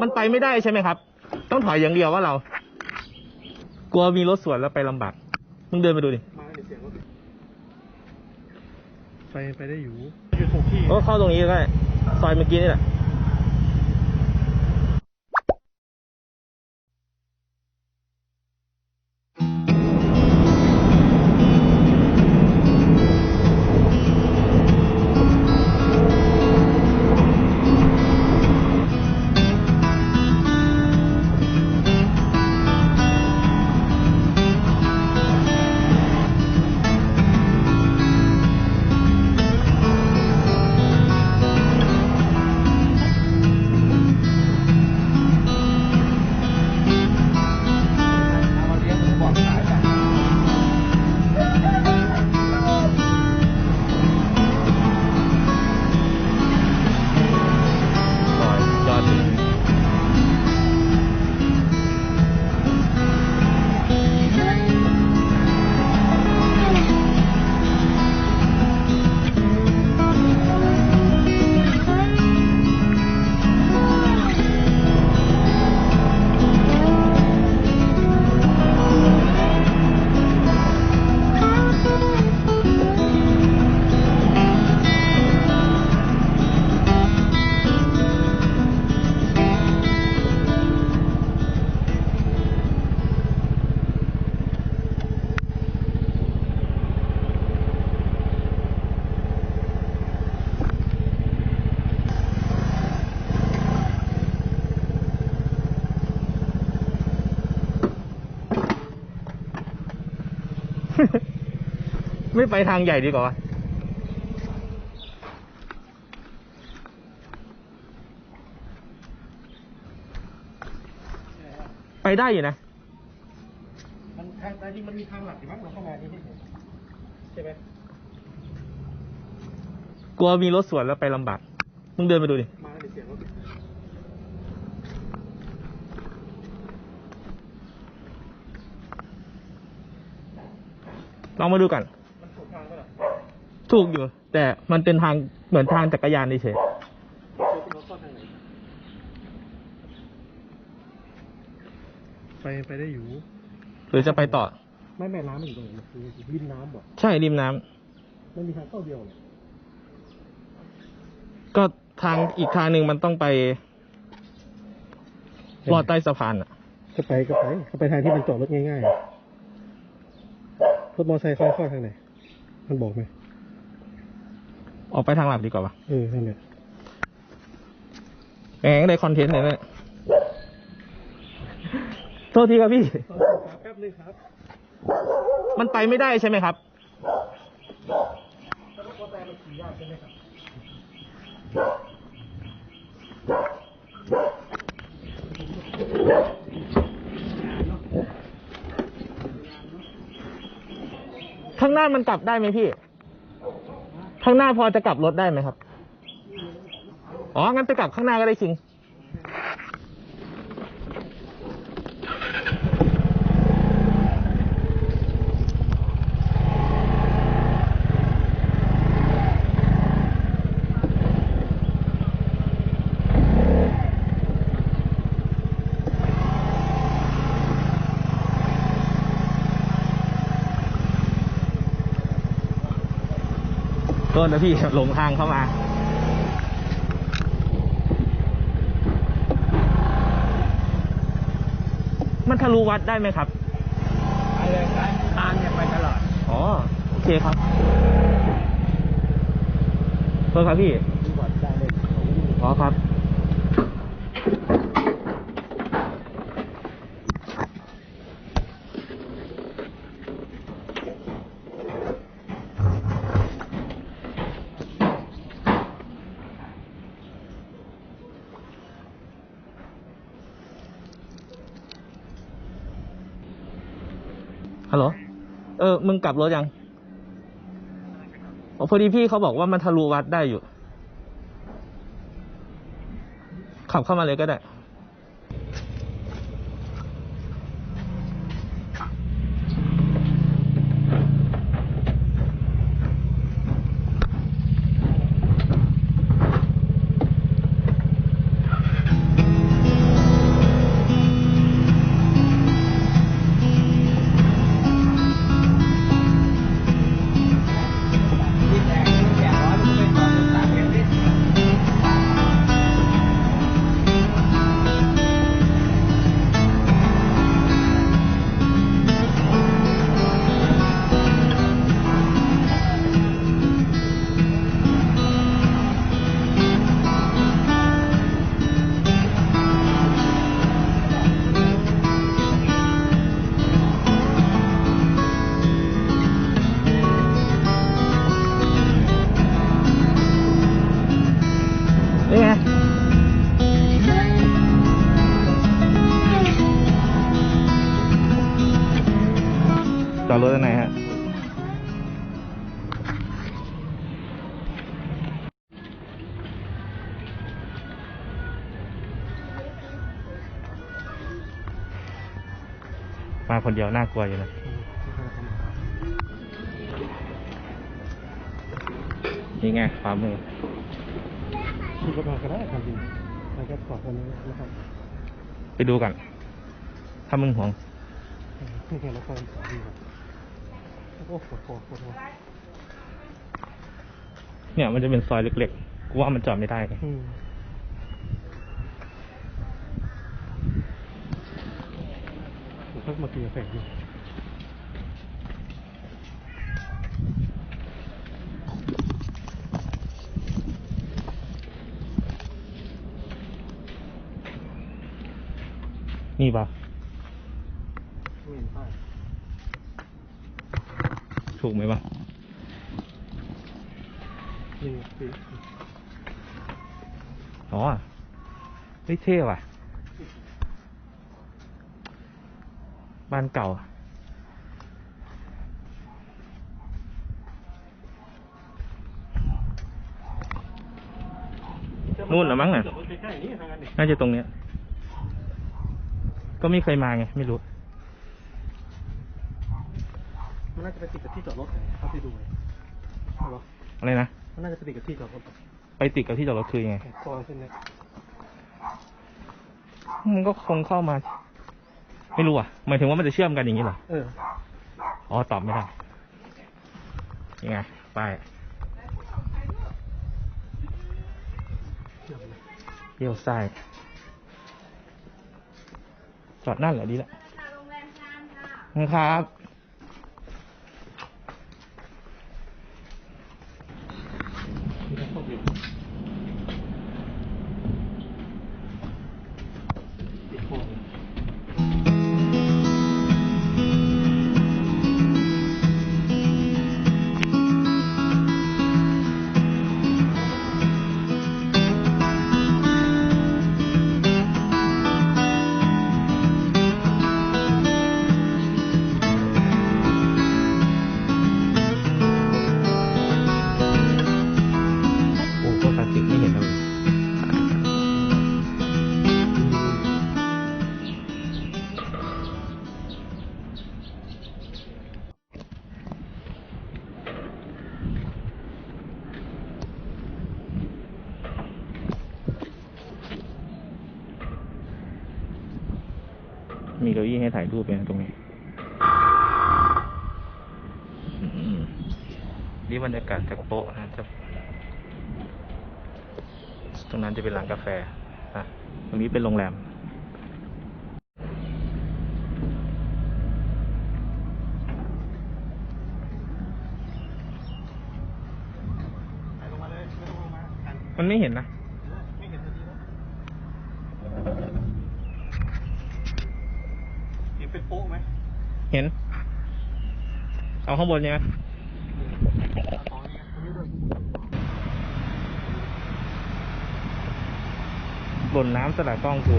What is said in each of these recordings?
มันไปไม่ได้ใช่ไหมครับ ต้องถอยอย่างเดียวว่าเรา กลัวมีรถสวนแล้วไปลำบาก มึงเดินไปดูดิ มาเดี๋ยวเสียงรถไปไปได้อยู่อยู่ถูกที่ โอ้เข้าตรงนี้ก็ได้ซอยเมื่อกี้นี่แหละ ไม่ไปทางใหญ่ดีกว่าวะไปได้อยู่นะ มันทางแต่จริงมันมีทางหลักอยู่มั้งเราเข้ามานี่ใช่ไหมกลัวมีรถสวนแล้วไปลำบาก มึงเดินไปดูดิ มาเดี๋ยวเสียงรถลองมาดูกัน มันถูกทางก็หรอ ถูกอยู่ แต่มันเป็นทางเหมือนทางจักรยานเฉยเจอเป็นรถซ่อนทางไหนไปไปได้อยู่ๆหรือจะไปต่อ ไม่แม่น้ำมันอยู่ตรงไหนมันคือริมน้ำบ่ใช่ริมน้ำมันมีทางเข้าเดียวเลยก็ทางอีกทางหนึ่งมันต้องไปลอดใต้สะพานอะ ก็ไปก็ไปก็ไปทางที่มันจอดรถง่ายๆอะรถมอเตอร์ไซค์เขาเข้าทางไหน มันบอกไหม ออกไปทางหลักดีกว่าปะเออนั่นแหละแหงได้คอนเทนต์เลยเนี่ยโทษทีครับพี่แป๊บนึงครับ มันไปไม่ได้ใช่ไหมครับรถมอเตอร์ไซค์มันขี่ยากใช่ไหมครับข้างหน้ามันกลับได้ไหมพี่ ข้างหน้าพอจะกลับรถได้ไหมครับ อ๋อ งั้นไปกลับข้างหน้าก็ได้คิง โทษนะพี่หลงทางเข้ามามันทะลุวัดได้ไหมครับไปเลยทางเนี่ยไปตลอด อ๋อ โอเคครับโทษครับพี่ดีกว่าได้เลยอ๋อครับ ฮัลโหล เออ มึงกลับรถยังอพอดีพี่เขาบอกว่ามันทะลุวัดได้อยู่ ขับเข้ามาเลยก็ได้ อรถยังไงฮะมาคนเดียวน่ากลัวอยู่นะนี่ไงความมือขี่กระบะก็ได้ครับพี่แล้วก็ปลอดภัยนะครับ ไปดูกันถ้ามึงห่วงนี่แค่รถไดีครับ โอ้โหปวดคอปวดหัวเนี่ยมันจะเป็นซอยเล็กๆ กูว่ามันจอดไม่ได้ไงอืมผมก็มากินกาแฟอยู่นี่ปะ ไม่เห็นป้าย ถูกไหมปะอ๋อเฮ้ยเท่ว่ะ บ้านเก่า นู่นหรอมั้งน่ะ น่าจะตรงเนี้ย ก็ไม่เคยมาไง ไม่รู้ มันน่าจะไปติดกับที่จอดรถไหนเข้าไปดูเลยเอาเหรออะไรนะ มันน่าจะไปติดกับที่จอดรถไปติดกับที่จอดรถคือยังไงแอบซอยเส้นเนี้ยมันก็คงเข้ามา ไม่รู้อะหมายถึงว่ามันจะเชื่อมกันอย่างนี้เหรอ เออ อ๋อ ตอบไม่ได้ ยังไง ไปเชื่อมเลยเลี้ยวซ้าย จอดนั่นเหรอดีละ ครับ มีเก้าอี้ให้ถ่ายรูปเลยนะตรงนี้อืมนี่บรรยากาศจากโป๊ะนะจะตรงนั้นจะเป็นร้านกาแฟอะตรงนี้เป็นโรงแรมถ่ายลงมาเลยไม่ต้องลงมาถ่ายมันไม่เห็นนะ ไม่เห็นทันทีแล้ว เป็นโป๊ะไหมเห็น เอาข้างบนใช่ไหมบนน้ำสลัดกล้องกู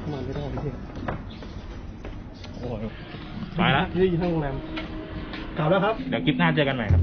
เดี๋ยวมันขับรถเดินเข้ามาไม่ได้พี่โอ้ยไปละที่อยู่ข้างโรงแรมกลับแล้วครับ เดี๋ยวคลิปหน้าเจอกันใหม่ครับ